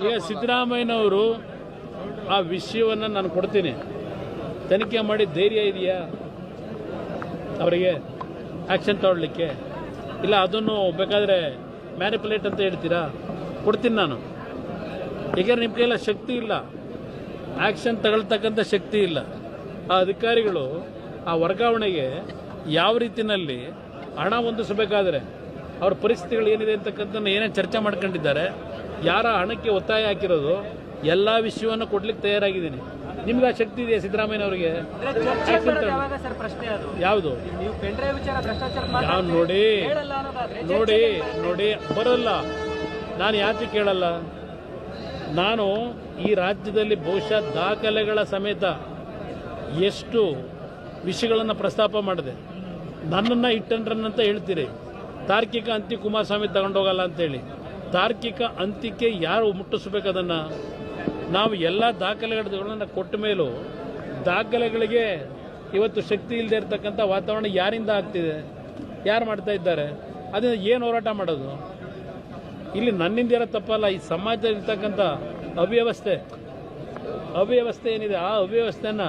ಈಗ ಸಿದ್ದರಾಮಯ್ಯನವರು ಆ ವಿಷಯವನ್ನು ನಾನು ಕೊಡ್ತೀನಿ. ತನಿಖೆ ಮಾಡಿ ಧೈರ್ಯ ಇದೆಯಾ? ಅವರಿಗೆ ಆ್ಯಕ್ಷನ್ ತಗೊಳ್ಳಿಕ್ಕೆ. ಇಲ್ಲ, ಅದನ್ನು ಬೇಕಾದರೆ ಮ್ಯಾನಿಪುಲೇಟ್ ಅಂತ ಹೇಳ್ತೀರಾ? ಕೊಡ್ತೀನಿ ನಾನು. ಏಕೆಂದರೆ ನಿಮ್ಮ ಕೈಯೆಲ್ಲ ಶಕ್ತಿ ಇಲ್ಲ. ಆ್ಯಕ್ಷನ್ ತಗೊಳ್ತಕ್ಕಂಥ ಶಕ್ತಿ ಇಲ್ಲ. ಆ ಅಧಿಕಾರಿಗಳು ಆ ವರ್ಗಾವಣೆಗೆ ಯಾವ ರೀತಿಯಲ್ಲಿ ಹಣ ಹೊಂದಿಸಬೇಕಾದ್ರೆ ಅವ್ರ ಪರಿಸ್ಥಿತಿಗಳು ಏನಿದೆ ಅಂತಕ್ಕಂಥ ಏನೇನು ಚರ್ಚೆ ಮಾಡ್ಕೊಂಡಿದ್ದಾರೆ ಯಾರ ಹಣಕ್ಕೆ ಒತ್ತಾಯ ಹಾಕಿರೋದು ಎಲ್ಲ ವಿಷಯವನ್ನು ಕೊಡ್ಲಿಕ್ಕೆ ತಯಾರಾಗಿದ್ದೀನಿ. ನಿಮ್ಗೆ ಆ ಶಕ್ತಿ ಇದೆಯಾ ಸಿದ್ದರಾಮಯ್ಯ ಅವರಿಗೆ? ಯಾವುದು? ನೀವು ನೋಡಿ. ನೋಡಿ ನೋಡಿ. ಬರಲ್ಲ. ನಾನು ಯಾಕೆ ಕೇಳಲ್ಲ? ನಾನು ಈ ರಾಜ್ಯದಲ್ಲಿ ಬಹುಶಃ ದಾಖಲೆಗಳ ಸಮೇತ ಎಷ್ಟು ವಿಷಯಗಳನ್ನು ಪ್ರಸ್ತಾಪ ಮಾಡಿದೆ. ನನ್ನನ್ನು ಇಟ್ಟಂಡ್ರನ್ನಂತ ಹೇಳ್ತೀರಿ. ತಾರ್ಕಿಕ ಅಂತ್ಯ ಕುಮಾರಸ್ವಾಮಿ ತಗೊಂಡೋಗಲ್ಲ ಅಂತೇಳಿ ತಾರ್ಕಿಕ ಅಂತ್ಯಕ್ಕೆ ಯಾರು ಮುಟ್ಟಿಸ್ಬೇಕು ಅದನ್ನು? ನಾವು ಎಲ್ಲ ದಾಖಲೆಗಳನ್ನು ಕೊಟ್ಟ ಮೇಲೂ ದಾಖಲೆಗಳಿಗೆ ಇವತ್ತು ಶಕ್ತಿ ಇಲ್ಲದೆ ಇರತಕ್ಕಂಥ ವಾತಾವರಣ ಯಾರಿಂದ ಆಗ್ತಿದೆ? ಯಾರು ಮಾಡ್ತಾ ಇದ್ದಾರೆ? ಅದನ್ನು ಏನು ಹೋರಾಟ ಮಾಡೋದು? ಇಲ್ಲಿ ನನ್ನಿಂದ ಇರೋ ತಪ್ಪಲ್ಲ, ಈ ಸಮಾಜದಲ್ಲಿ ಇರ್ತಕ್ಕಂಥ ಅವ್ಯವಸ್ಥೆ. ಅವ್ಯವಸ್ಥೆ ಏನಿದೆ? ಆ ಅವ್ಯವಸ್ಥೆನ